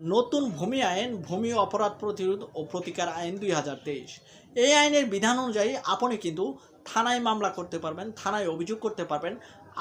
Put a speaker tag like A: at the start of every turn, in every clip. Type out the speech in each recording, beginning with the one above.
A: নতুন ভূমি আইন, ভূমি অপরাধ প্রতিরোধ ও প্রতিকার আইন দুই হাজার তেইশ। এই আইনের বিধান অনুযায়ী আপনি কিন্তু থানায় মামলা করতে পারবেন, থানায় অভিযোগ করতে পারবেন।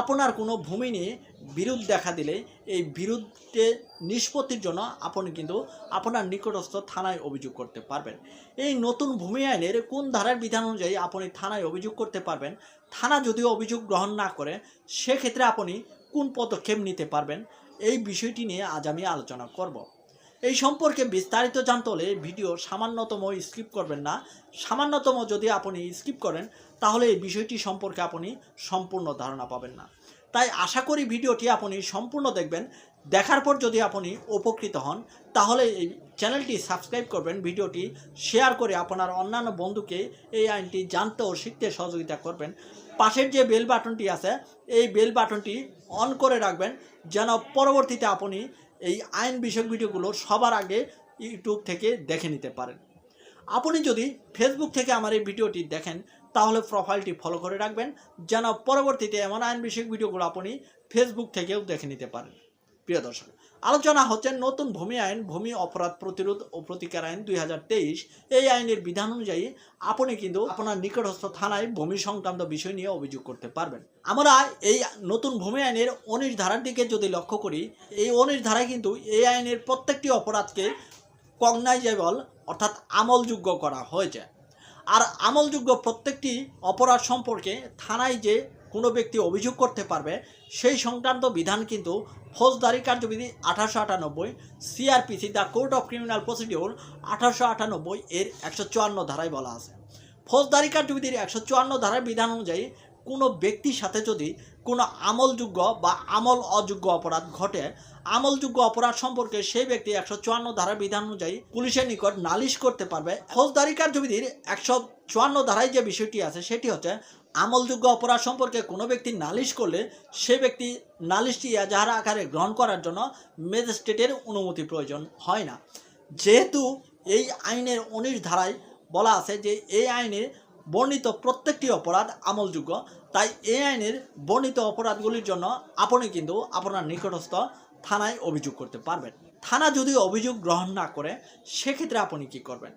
A: আপনার কোনো ভূমি নিয়ে বিরোধ দেখা দিলে এই বিরুদ্ধে নিষ্পত্তির জন্য আপনি কিন্তু আপনার নিকটস্থ থানায় অভিযোগ করতে পারবেন। এই নতুন ভূমি আইনের কোন ধারার বিধান অনুযায়ী আপনি থানায় অভিযোগ করতে পারবেন, থানা যদি অভিযোগ গ্রহণ না করে, সেক্ষেত্রে আপনি কোন পদক্ষেপ নিতে পারবেন, এই বিষয়টি নিয়ে আজ আমি আলোচনা করব। এই সম্পর্কে বিস্তারিত জানতে হলে ভিডিও সামান্যতম স্কিপ করবেন না। সামান্যতম যদি আপনি স্কিপ করেন, তাহলে এই বিষয়টি সম্পর্কে আপনি সম্পূর্ণ ধারণা পাবেন না। তাই আশা করি ভিডিওটি আপনি সম্পূর্ণ দেখবেন। দেখার পর যদি আপনি উপকৃত হন, তাহলে এই চ্যানেলটি সাবস্ক্রাইব করবেন, ভিডিওটি শেয়ার করে আপনার অন্যান্য বন্ধুকে এই আইনটি জানতে ও শিখতে সহযোগিতা করবেন। পাশের যে বেল বাটনটি আছে, এই বেল বাটনটি অন করে রাখবেন, যেন পরবর্তীতে আপনি এই আইন বিষয়ক ভিডিওগুলো সবার আগে ইউটিউব থেকে দেখে নিতে পারেন। আপনি যদি ফেসবুক থেকে আমার এই ভিডিওটি দেখেন, তাহলে প্রোফাইলটি ফলো করে রাখবেন, যেন পরবর্তীতে এমন আইন বিষয়ক ভিডিওগুলো আপনি ফেসবুক থেকেও দেখে নিতে পারেন। প্রিয় দর্শক, আলোচনা হচ্ছে নতুন ভূমি আইন, ভূমি অপরাধ প্রতিরোধ ও প্রতিকার আইন দু হাজার তেইশ। এই আইনের বিধান অনুযায়ী আপনি কিন্তু আপনার নিকটস্থ থানায় ভূমি সংক্রান্ত বিষয় নিয়ে অভিযোগ করতে পারবেন। আমরা এই নতুন ভূমি আইনের উনিশ ধারার দিকে যদি লক্ষ্য করি, এই উনিশ ধারায় কিন্তু এই আইনের প্রত্যেকটি অপরাধকে কগনাইজেবল অর্থাৎ আমলযোগ্য করা হয়েছে। আর আমলযোগ্য প্রত্যেকটি অপরাধ সম্পর্কে থানায় যে কোনো ব্যক্তি অভিযোগ করতে পারবে, সেই সংক্রান্ত বিধান কিন্তু ফৌজদারি কার্যবিধি আঠারোশো আটানব্বই CrPC the court of criminal procedure আঠারোশো আটানব্বই এর একশো চুয়ান্ন ধারায় বলা আছে। ফৌজদারি কার্যবিধির একশো চুয়ান্ন ধারার বিধান অনুযায়ী, কোনো ব্যক্তির সাথে যদি কোনো আমলযোগ্য বা আমল অযোগ্য অপরাধ ঘটে, আমলযোগ্য অপরাধ সম্পর্কে সেই ব্যক্তি একশো চুয়ান্ন ধারার বিধান অনুযায়ী পুলিশের নিকট নালিশ করতে পারবে। ফৌজদারি কার্যবিধির একশো চুয়ান্ন ধারায় যে বিষয়টি আছে, সেটি হচ্ছে আমলযোগ্য অপরাধ সম্পর্কে কোনো ব্যক্তি নালিশ করলে সে ব্যক্তি নালিশটি এজাহার আকারে গ্রহণ করার জন্য ম্যাজিস্ট্রেটের অনুমতি প্রয়োজন হয় না। যেহেতু এই আইনের উনিশ ধারায় বলা আছে যে এই আইনের বর্ণিত প্রত্যেকটি অপরাধ আমলযোগ্য, তাই এই আইনের বর্ণিত অপরাধগুলির জন্য আপনি কিন্তু আপনার নিকটস্থ থানায় অভিযোগ করতে পারবেন। থানা যদি অভিযোগ গ্রহণ না করে, সেক্ষেত্রে আপনি কি করবেন?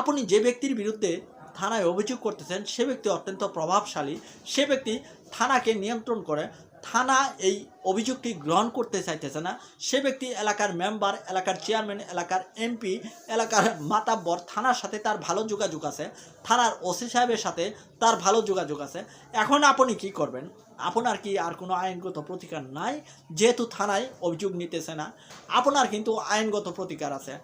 A: আপনি যে ব্যক্তির বিরুদ্ধে থানায় অভিযোগ করতেছেন, সে ব্যক্তি অত্যন্ত প্রভাবশালী। সে ব্যক্তি থানাকে নিয়ন্ত্রণ করে। থানা এই অভিযোগটি গ্রহণ করতে চাইতেছে না। সে ব্যক্তি এলাকার মেম্বার, এলাকার চেয়ারম্যান, এলাকার এমপি, এলাকার মাতাব্বর থানার সাথে তার ভালো যোগাযোগ আছে। থানার ওসি সাহেবের সাথে তার ভালো যোগাযোগ আছে। এখন আপনি কি করবেন? আপনার কি আর কোনো আইনগত প্রতিকার নাই? যেহেতু থানায় অভিযোগ নিতেছে না, আপনার কিন্তু আইনগত প্রতিকার আছে।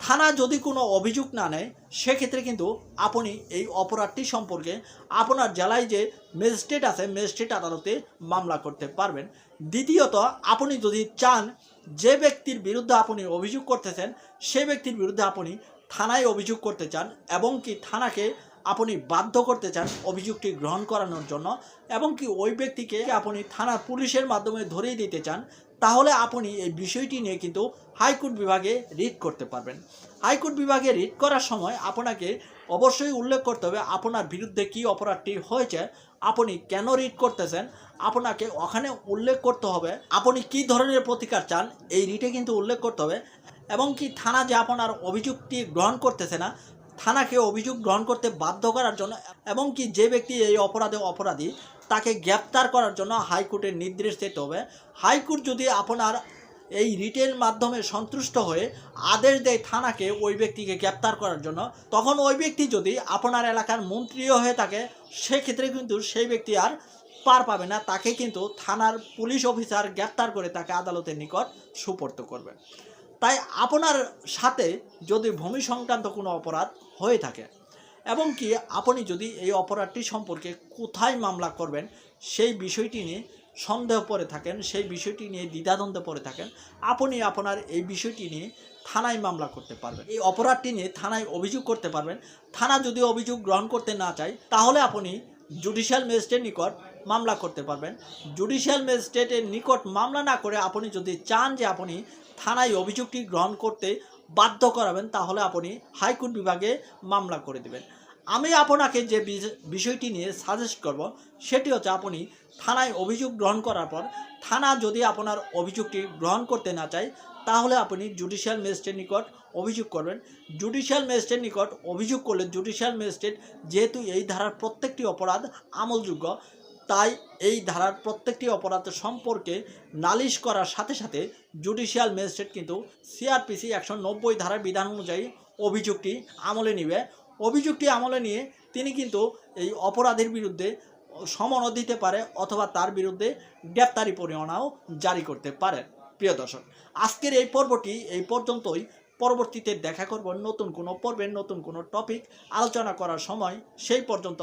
A: থানা যদি কোনো অভিযোগ না নেয়, সেক্ষেত্রে কিন্তু আপনি এই অপরাধটি সম্পর্কে আপনার জেলায় যে ম্যাজিস্ট্রেট আছে, ম্যাজিস্ট্রেট আদালতে মামলা করতে পারবেন। দ্বিতীয়ত, আপনি যদি চান যে ব্যক্তির বিরুদ্ধে আপনি অভিযোগ করতেছেন, সে ব্যক্তির বিরুদ্ধে আপনি থানায় অভিযোগ করতে চান এবং কি থানাকে আপনি বাধ্য করতে চান অভিযোগটি গ্রহণ করানোর জন্য এবং কি ওই ব্যক্তিকে আপনি থানার পুলিশের মাধ্যমে ধরিয়ে দিতে চান, তাহলে আপনি এই বিষয়টি নিয়ে কিন্তু হাইকোর্ট বিভাগে রিট করতে পারবেন। হাইকোর্ট বিভাগে রিট করার সময় আপনাকে অবশ্যই উল্লেখ করতে হবে আপনার বিরুদ্ধে কী অপরাধটি হয়েছে, আপনি কেন রিট করতেছেন, আপনাকে ওখানে উল্লেখ করতে হবে, আপনি কী ধরনের প্রতিকার চান, এই রিটে কিন্তু উল্লেখ করতে হবে। এবং কি থানা যে আপনার অভিযোগটি গ্রহণ করতেছে না থানাকে অভিযোগ গ্রহণ করতে বাধ্য করার জন্য এবং কি যে ব্যক্তি এই অপরাধে অপরাধী, তাকে গ্রেপ্তার করার জন্য হাইকোর্টের নির্দেশ দিতে হবে। হাইকোর্ট যদি আপনার এই রিটের মাধ্যমে সন্তুষ্ট হয়ে আদেশ দেয় থানাকে ওই ব্যক্তিকে গ্রেপ্তার করার জন্য, তখন ওই ব্যক্তি যদি আপনার এলাকার মন্ত্রীও হয়ে থাকে, সেক্ষেত্রে কিন্তু সেই ব্যক্তি আর পার পাবে না। তাকে কিন্তু থানার পুলিশ অফিসার গ্রেপ্তার করে তাকে আদালতের নিকট সুপর্দ করবে। তাই আপনার সাথে যদি ভূমি সংক্রান্ত কোনো অপরাধ হয়ে থাকে, এবং কি আপনি যদি এই অপরাধটি সম্পর্কে কোথায় মামলা করবেন, সেই বিষয়টি নিয়ে সন্দেহ পড়ে থাকেন, সেই বিষয়টি নিয়ে দ্বিধাদ্বন্দ্বে পড়ে থাকেন, আপনি আপনার এই বিষয়টি নিয়ে থানায় মামলা করতে পারবেন। এই অপরাধটি নিয়ে থানায় অভিযোগ করতে পারবেন। থানা যদি অভিযোগ গ্রহণ করতে না চায়, তাহলে আপনি জুডিশিয়াল ম্যাজিস্ট্রেট নিকট মামলা করতে পারবেন। জুডিশিয়াল ম্যাজিস্ট্রেটের নিকট মামলা না করে আপনি যদি চান যে আপনি থানায় অভিযোগটি গ্রহণ করতে বাধ্য করাবেন, তাহলে আপনি হাইকোর্ট বিভাগে মামলা করে দেবেন। আমি আপনাকে যে বিষ- বিষয়টি নিয়ে সাজেস্ট করব, সেটি হচ্ছে আপনি থানায় অভিযোগ গ্রহণ করার পর, থানা যদি আপনার অভিযোগটি গ্রহণ করতে না চায়, তাহলে আপনি জুডিশিয়াল ম্যাজিস্ট্রেট নিকট অভিযোগ করবেন। জুডিশিয়াল ম্যাজিস্ট্রেট নিকট অভিযোগ করলে জুডিশিয়াল ম্যাজিস্ট্রেট যেহেতু এই ধারার প্রত্যেকটি অপরাধ আমলযোগ্য তাই এই ধারার প্রত্যেকটি অপরাধ সম্পর্কে নালিশ করার সাথে সাথে জুডিশিয়াল ম্যাজিস্ট্রেট কিন্তু সিআরপিসি একশো নব্বই ধারার বিধান অনুযায়ী অভিযোগটি আমলে নেবে। অভিযোগটি আমলে নিয়ে তিনি কিন্তু এই অপরাধের বিরুদ্ধে সমনও দিতে পারে অথবা তার বিরুদ্ধে গ্রেপ্তারি পরিমাণাও জারি করতে পারে। প্রিয় দর্শক, আজকের এই পর্বটি এই পর্যন্তই। পরবর্তীতে দেখা করব নতুন কোনো পর্বের নতুন কোনো টপিক। আলোচনা করার সময় সেই পর্যন্ত